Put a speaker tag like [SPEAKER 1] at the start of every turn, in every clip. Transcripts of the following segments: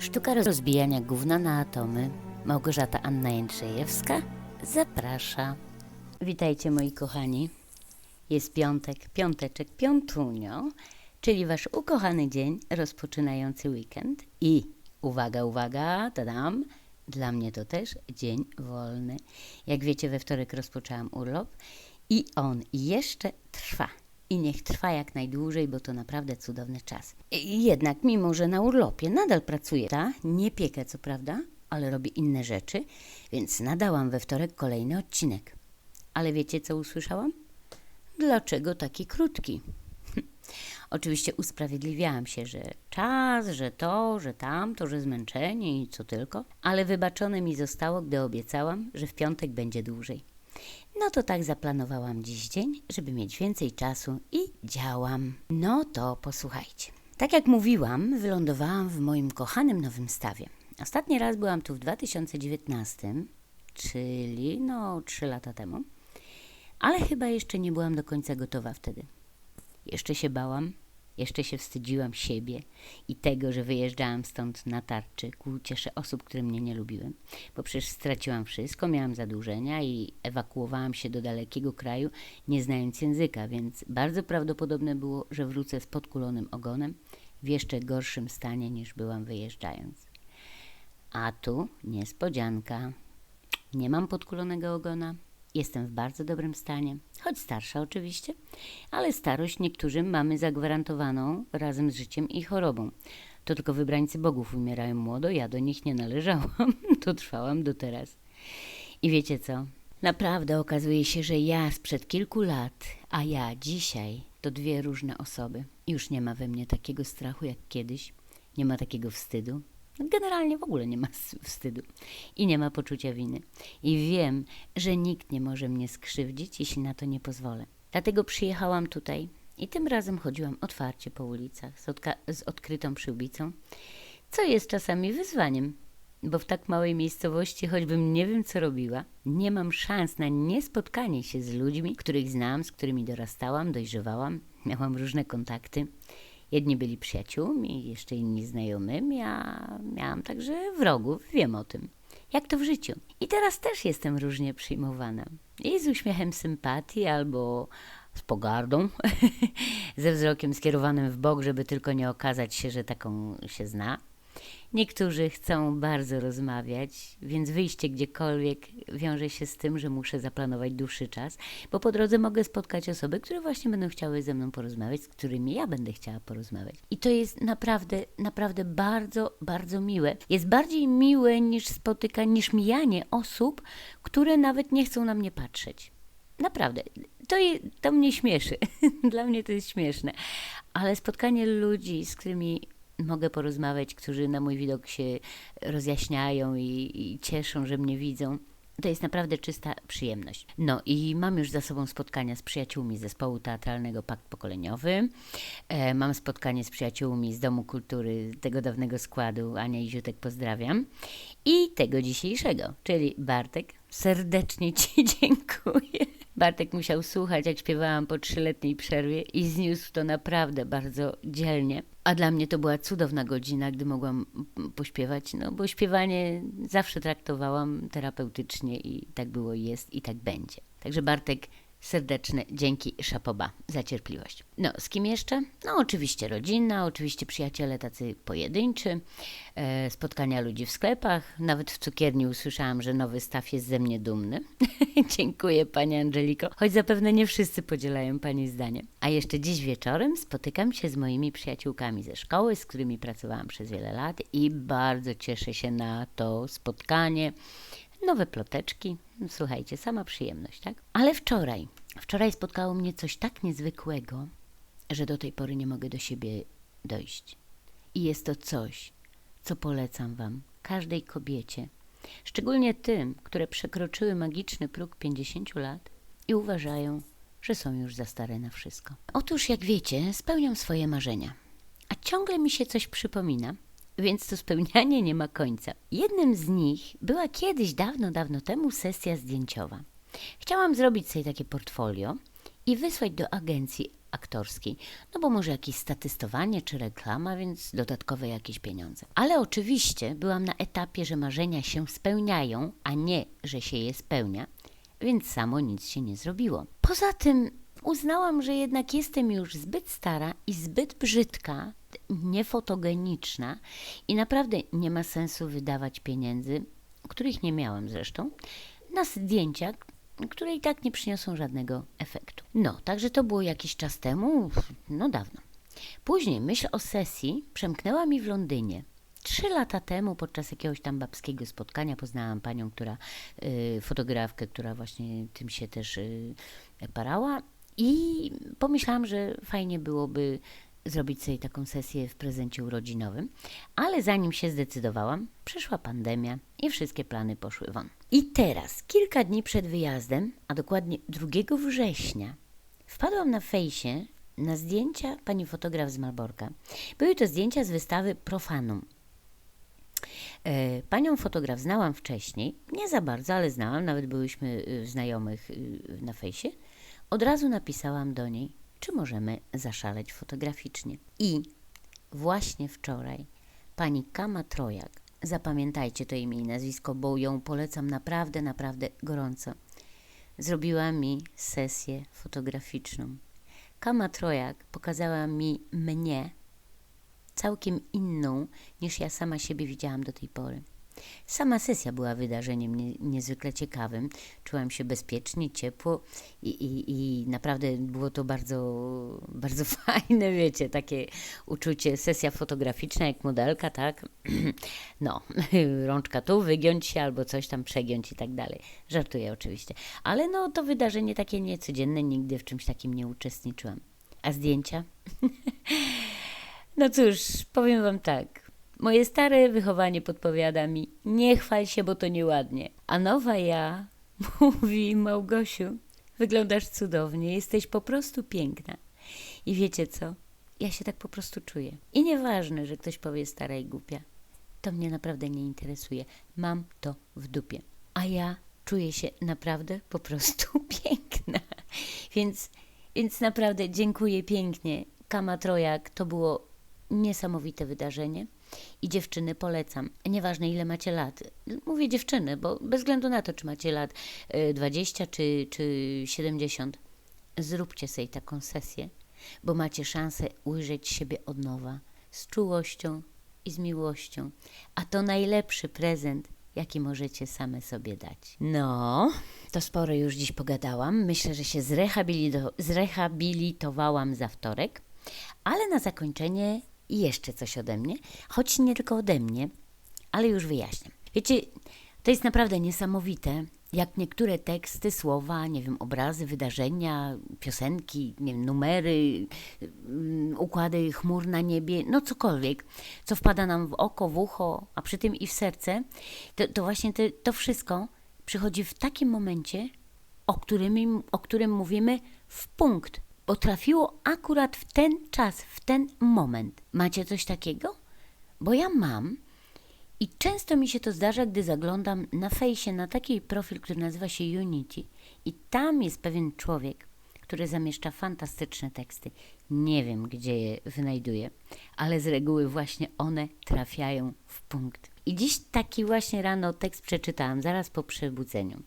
[SPEAKER 1] Sztuka rozbijania gówna na atomy. Małgorzata Anna Jędrzejewska zaprasza. Witajcie moi kochani. Jest piątek, piąteczek, piątunio, czyli wasz ukochany dzień rozpoczynający weekend i uwaga, uwaga, tadam, dla mnie to też dzień wolny. Jak wiecie, we wtorek rozpoczęłam urlop i on jeszcze trwa. I niech trwa jak najdłużej, bo to naprawdę cudowny czas. Jednak, mimo że na urlopie nadal pracuję, ta, nie piekę co prawda, ale robię inne rzeczy, więc nadałam we wtorek kolejny odcinek. Ale wiecie, co usłyszałam? Dlaczego taki krótki? Oczywiście usprawiedliwiałam się, że czas, że to, że tamto, że zmęczenie i co tylko, ale wybaczone mi zostało, gdy obiecałam, że w piątek będzie dłużej. No to tak zaplanowałam dziś dzień, żeby mieć więcej czasu i działam. No to posłuchajcie. Tak jak mówiłam, wylądowałam w moim kochanym nowym stawie. Ostatni raz byłam tu w 2019, czyli no 3 lata temu, ale chyba jeszcze nie byłam do końca gotowa wtedy. Jeszcze się bałam, jeszcze się wstydziłam siebie i tego, że wyjeżdżałam stąd na tarczy ku ciesze osób, które mnie nie lubiły, bo przecież straciłam wszystko, miałam zadłużenia i ewakuowałam się do dalekiego kraju, nie znając języka, więc bardzo prawdopodobne było, że wrócę z podkulonym ogonem w jeszcze gorszym stanie niż byłam wyjeżdżając. A tu niespodzianka. Nie mam podkulonego ogona. Jestem w bardzo dobrym stanie, choć starsza oczywiście, ale starość niektórym mamy zagwarantowaną razem z życiem i chorobą. To tylko wybrańcy bogów umierają młodo, ja do nich nie należałam, to trwałam do teraz. I wiecie co? Naprawdę okazuje się, że ja sprzed kilku lat, a ja dzisiaj to dwie różne osoby. Już nie ma we mnie takiego strachu jak kiedyś, nie ma takiego wstydu, Generalnie w ogóle nie ma wstydu i nie ma poczucia winy. I wiem, że nikt nie może mnie skrzywdzić, jeśli na to nie pozwolę. Dlatego przyjechałam tutaj i tym razem chodziłam otwarcie po ulicach z, z odkrytą przyłbicą, co jest czasami wyzwaniem, bo w tak małej miejscowości, choćbym nie wiem co robiła, nie mam szans na niespotkanie się z ludźmi, których znam, z którymi dorastałam, dojrzewałam, miałam różne kontakty. Jedni byli przyjaciółmi, jeszcze inni znajomymi, a miałam także wrogów, wiem o tym. Jak to w życiu. I teraz też jestem różnie przyjmowana. I z uśmiechem sympatii albo z pogardą, ze wzrokiem skierowanym w bok, żeby tylko nie okazać się, że taką się zna. Niektórzy chcą bardzo rozmawiać, więc wyjście gdziekolwiek wiąże się z tym, że muszę zaplanować dłuższy czas, bo po drodze mogę spotkać osoby, które właśnie będą chciały ze mną porozmawiać, z którymi ja będę chciała porozmawiać. I to jest naprawdę, naprawdę bardzo, bardzo miłe. Jest bardziej miłe niż spotykanie, niż mijanie osób, które nawet nie chcą na mnie patrzeć. Naprawdę, to, je, to mnie śmieszy. Dla mnie to jest śmieszne. Ale spotkanie ludzi, z którymi mogę porozmawiać, którzy na mój widok się rozjaśniają i, i cieszą, że mnie widzą. To jest naprawdę czysta przyjemność. No i mam już za sobą spotkania z przyjaciółmi zespołu teatralnego Pakt Pokoleniowy. E, mam spotkanie z przyjaciółmi z Domu Kultury, tego dawnego składu. Ania i Ziutek pozdrawiam. I tego dzisiejszego, czyli Bartek. Serdecznie Ci dziękuję. Bartek musiał słuchać, jak śpiewałam po trzyletniej przerwie i zniósł to naprawdę bardzo dzielnie. A dla mnie to była cudowna godzina, gdy mogłam pośpiewać, no bo śpiewanie zawsze traktowałam terapeutycznie i tak było, jest i tak będzie. Także Bartek, serdeczne dzięki Szapoba za cierpliwość. No, z kim jeszcze? No, oczywiście rodzina, oczywiście przyjaciele tacy pojedynczy, e, spotkania ludzi w sklepach. Nawet w cukierni usłyszałam, że nowy staw jest ze mnie dumny. Dziękuję Pani Angeliko, choć zapewne nie wszyscy podzielają Pani zdanie. A jeszcze dziś wieczorem spotykam się z moimi przyjaciółkami ze szkoły, z którymi pracowałam przez wiele lat i bardzo cieszę się na to spotkanie. Nowe ploteczki. Słuchajcie, sama przyjemność, tak? Ale wczoraj, wczoraj spotkało mnie coś tak niezwykłego, że do tej pory nie mogę do siebie dojść. I jest to coś, co polecam Wam, każdej kobiecie, szczególnie tym, które przekroczyły magiczny próg 50 lat i uważają, że są już za stare na wszystko. Otóż, jak wiecie, spełniam swoje marzenia, a ciągle mi się coś przypomina, więc to spełnianie nie ma końca. Jednym z nich była kiedyś, dawno, dawno temu sesja zdjęciowa. Chciałam zrobić sobie takie portfolio i wysłać do agencji aktorskiej. No bo może jakieś statystowanie czy reklama, więc dodatkowe jakieś pieniądze. Ale oczywiście byłam na etapie, że marzenia się spełniają, a nie, że się je spełnia, więc samo nic się nie zrobiło. Poza tym uznałam, że jednak jestem już zbyt stara i zbyt brzydka, niefotogeniczna i naprawdę nie ma sensu wydawać pieniędzy, których nie miałam zresztą, na zdjęcia, które i tak nie przyniosą żadnego efektu. No, także to było jakiś czas temu, no dawno. Później myśl o sesji przemknęła mi w Londynie. Trzy lata temu, podczas jakiegoś tam babskiego spotkania, poznałam panią, która, y, fotografkę, która właśnie tym się też y, parała. I pomyślałam, że fajnie byłoby zrobić sobie taką sesję w prezencie urodzinowym, ale zanim się zdecydowałam, przyszła pandemia i wszystkie plany poszły won. I teraz, kilka dni przed wyjazdem, a dokładnie 2 września, wpadłam na fejsie na zdjęcia pani fotograf z Malborka. Były to zdjęcia z wystawy Profanum. E, Panią fotograf znałam wcześniej, nie za bardzo, ale znałam, nawet byłyśmy y, znajomych y, na fejsie. Od razu napisałam do niej, czy możemy zaszaleć fotograficznie. I właśnie wczoraj pani Kama Trojak, zapamiętajcie to imię i nazwisko, bo ją polecam naprawdę, naprawdę gorąco, zrobiła mi sesję fotograficzną. Kama Trojak pokazała mi mnie całkiem inną niż ja sama siebie widziałam do tej pory. Sama sesja była wydarzeniem nie, niezwykle ciekawym. Czułam się bezpiecznie, ciepło i, i, i naprawdę było to bardzo, bardzo fajne, wiecie, takie uczucie. Sesja fotograficzna jak modelka, tak? No, rączka tu, wygiąć się albo coś tam przegiąć i tak dalej. Żartuję oczywiście. Ale no, to wydarzenie takie niecodzienne, nigdy w czymś takim nie uczestniczyłam. A zdjęcia? no cóż, powiem Wam tak. Moje stare wychowanie podpowiada mi, nie chwal się, bo to nieładnie. A nowa ja mówi, Małgosiu, wyglądasz cudownie, jesteś po prostu piękna. I wiecie co? Ja się tak po prostu czuję. I nieważne, że ktoś powie stara i głupia. To mnie naprawdę nie interesuje. Mam to w dupie. A ja czuję się naprawdę po prostu piękna. Więc, więc naprawdę dziękuję pięknie. Kama Trojak to było niesamowite wydarzenie. I dziewczyny polecam. Nieważne ile macie lat. Mówię dziewczyny, bo bez względu na to, czy macie lat y, 20 czy, czy 70, zróbcie sobie taką sesję, bo macie szansę ujrzeć siebie od nowa z czułością i z miłością. A to najlepszy prezent, jaki możecie same sobie dać. No, to sporo już dziś pogadałam. Myślę, że się zrehabilito- zrehabilitowałam za wtorek. Ale na zakończenie jeszcze coś ode mnie, choć nie tylko ode mnie, ale już wyjaśniam. Wiecie, to jest naprawdę niesamowite, jak niektóre teksty, słowa, nie wiem, obrazy, wydarzenia, piosenki, nie wiem, numery, mm, układy chmur na niebie, no cokolwiek, co wpada nam w oko, w ucho, a przy tym i w serce, to, to właśnie te, to wszystko przychodzi w takim momencie, o którym, o którym mówimy w punkt, bo trafiło akurat w ten czas, w ten moment. Macie coś takiego? Bo ja mam i często mi się to zdarza, gdy zaglądam na fejsie na taki profil, który nazywa się Unity i tam jest pewien człowiek, który zamieszcza fantastyczne teksty. Nie wiem, gdzie je wynajduje, ale z reguły właśnie one trafiają w punkt. I dziś taki właśnie rano tekst przeczytałam, zaraz po przebudzeniu.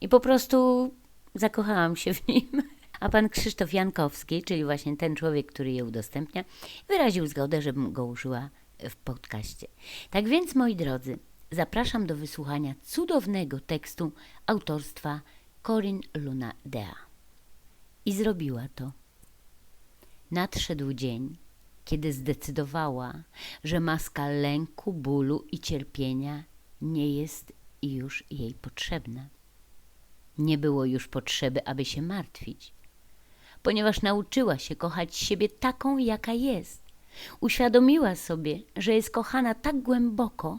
[SPEAKER 1] I po prostu zakochałam się w nim. A pan Krzysztof Jankowski, czyli właśnie ten człowiek, który je udostępnia, wyraził zgodę, żebym go użyła w podcaście. Tak więc, moi drodzy, zapraszam do wysłuchania cudownego tekstu autorstwa Corin Luna Dea. I zrobiła to. Nadszedł dzień, kiedy zdecydowała, że maska lęku, bólu i cierpienia nie jest już jej potrzebna. Nie było już potrzeby, aby się martwić, ponieważ nauczyła się kochać siebie taką, jaka jest. Uświadomiła sobie, że jest kochana tak głęboko,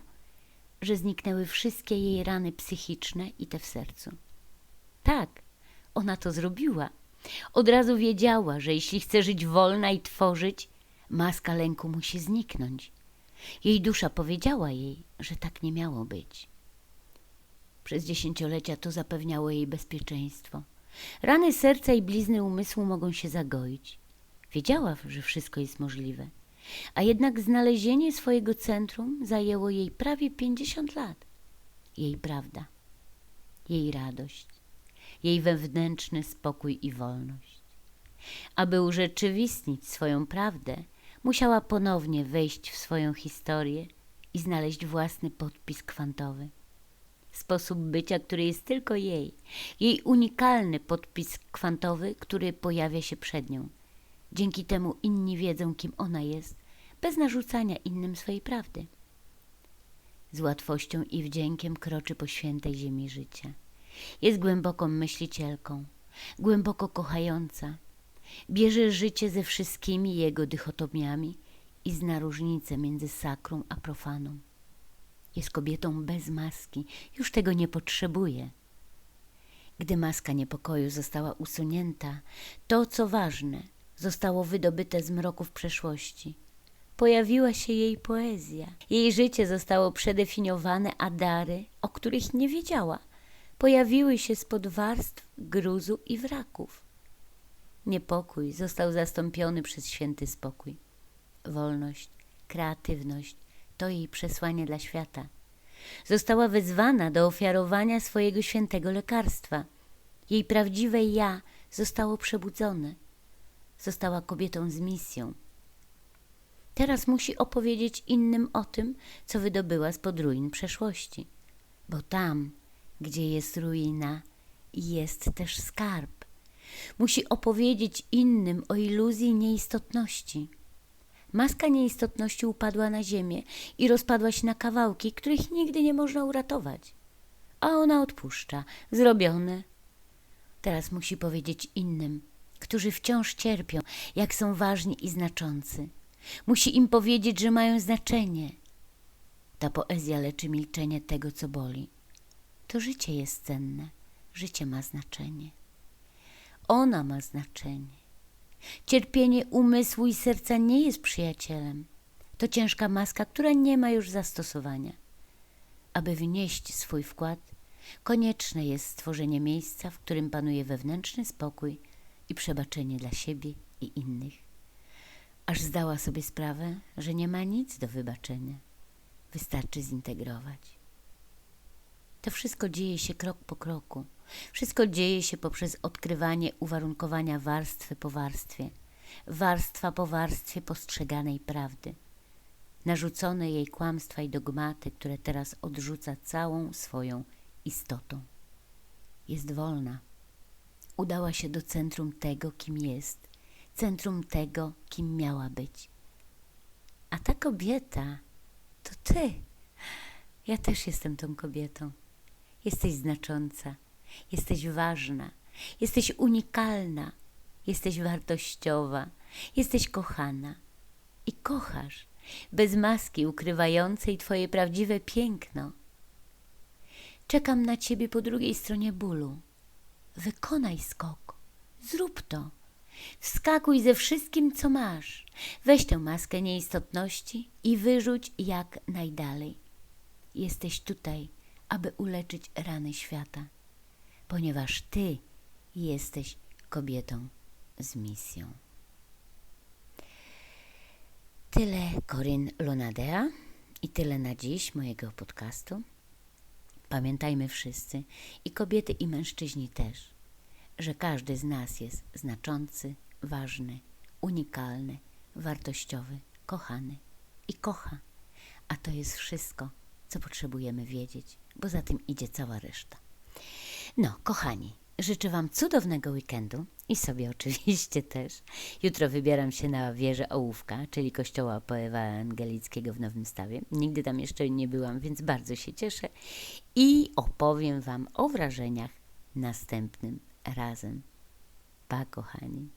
[SPEAKER 1] że zniknęły wszystkie jej rany psychiczne i te w sercu. Tak, ona to zrobiła. Od razu wiedziała, że jeśli chce żyć wolna i tworzyć, maska lęku musi zniknąć. Jej dusza powiedziała jej, że tak nie miało być. Przez dziesięciolecia to zapewniało jej bezpieczeństwo. Rany serca i blizny umysłu mogą się zagoić, Wiedziała, że wszystko jest możliwe. A jednak znalezienie swojego centrum zajęło jej prawie 50 lat. Jej prawda, jej radość, jej wewnętrzny spokój i wolność. Aby urzeczywistnić swoją prawdę, musiała ponownie wejść w swoją historię i znaleźć własny podpis kwantowy. Sposób bycia, który jest tylko jej, jej unikalny podpis kwantowy, który pojawia się przed nią. Dzięki temu inni wiedzą, kim ona jest, bez narzucania innym swojej prawdy. Z łatwością i wdziękiem kroczy po świętej ziemi życia. Jest głęboką myślicielką, głęboko kochająca. Bierze życie ze wszystkimi jego dychotomiami i zna różnicę między sakrum a profaną. Jest kobietą bez maski, już tego nie potrzebuje. Gdy maska niepokoju została usunięta, to, co ważne, zostało wydobyte z mroków przeszłości. Pojawiła się jej poezja. Jej życie zostało przedefiniowane, a dary, o których nie wiedziała, pojawiły się spod warstw gruzu i wraków. Niepokój został zastąpiony przez święty spokój. Wolność, kreatywność to jej przesłanie dla świata. Została wezwana do ofiarowania swojego świętego lekarstwa. Jej prawdziwe ja zostało przebudzone. Została kobietą z misją. Teraz musi opowiedzieć innym o tym, co wydobyła spod ruin przeszłości. Bo tam, gdzie jest ruina, jest też skarb. Musi opowiedzieć innym o iluzji nieistotności. Maska nieistotności upadła na ziemię i rozpadła się na kawałki, których nigdy nie można uratować. A ona odpuszcza. Zrobione. Teraz musi powiedzieć innym, którzy wciąż cierpią, jak są ważni i znaczący. Musi im powiedzieć, że mają znaczenie. Ta poezja leczy milczenie tego, co boli. To życie jest cenne, życie ma znaczenie. Ona ma znaczenie. Cierpienie umysłu i serca nie jest przyjacielem. To ciężka maska, która nie ma już zastosowania. Aby wnieść swój wkład, konieczne jest stworzenie miejsca, w którym panuje wewnętrzny spokój i przebaczenie dla siebie i innych. Aż zdała sobie sprawę, że nie ma nic do wybaczenia. Wystarczy zintegrować. To wszystko dzieje się krok po kroku. Wszystko dzieje się poprzez odkrywanie uwarunkowania warstwy po warstwie, warstwa po warstwie postrzeganej prawdy, narzucone jej kłamstwa i dogmaty, które teraz odrzuca całą swoją istotą. Jest wolna. Udała się do centrum tego, kim jest, centrum tego, kim miała być. A ta kobieta to ty. Ja też jestem tą kobietą. Jesteś znacząca, jesteś ważna, jesteś unikalna, jesteś wartościowa, jesteś kochana i kochasz bez maski ukrywającej Twoje prawdziwe piękno. Czekam na Ciebie po drugiej stronie bólu. Wykonaj skok, zrób to. Wskakuj ze wszystkim, co masz. Weź tę maskę nieistotności i wyrzuć jak najdalej. Jesteś tutaj aby uleczyć rany świata, ponieważ Ty jesteś kobietą z misją. Tyle Corin Lunadea i tyle na dziś mojego podcastu. Pamiętajmy wszyscy, i kobiety, i mężczyźni też, że każdy z nas jest znaczący, ważny, unikalny, wartościowy, kochany i kocha. A to jest wszystko, co potrzebujemy wiedzieć bo za tym idzie cała reszta. No, kochani, życzę Wam cudownego weekendu i sobie oczywiście też. Jutro wybieram się na wieżę Ołówka, czyli kościoła Poewa Angelickiego w Nowym Stawie. Nigdy tam jeszcze nie byłam, więc bardzo się cieszę i opowiem Wam o wrażeniach następnym razem. Pa, kochani.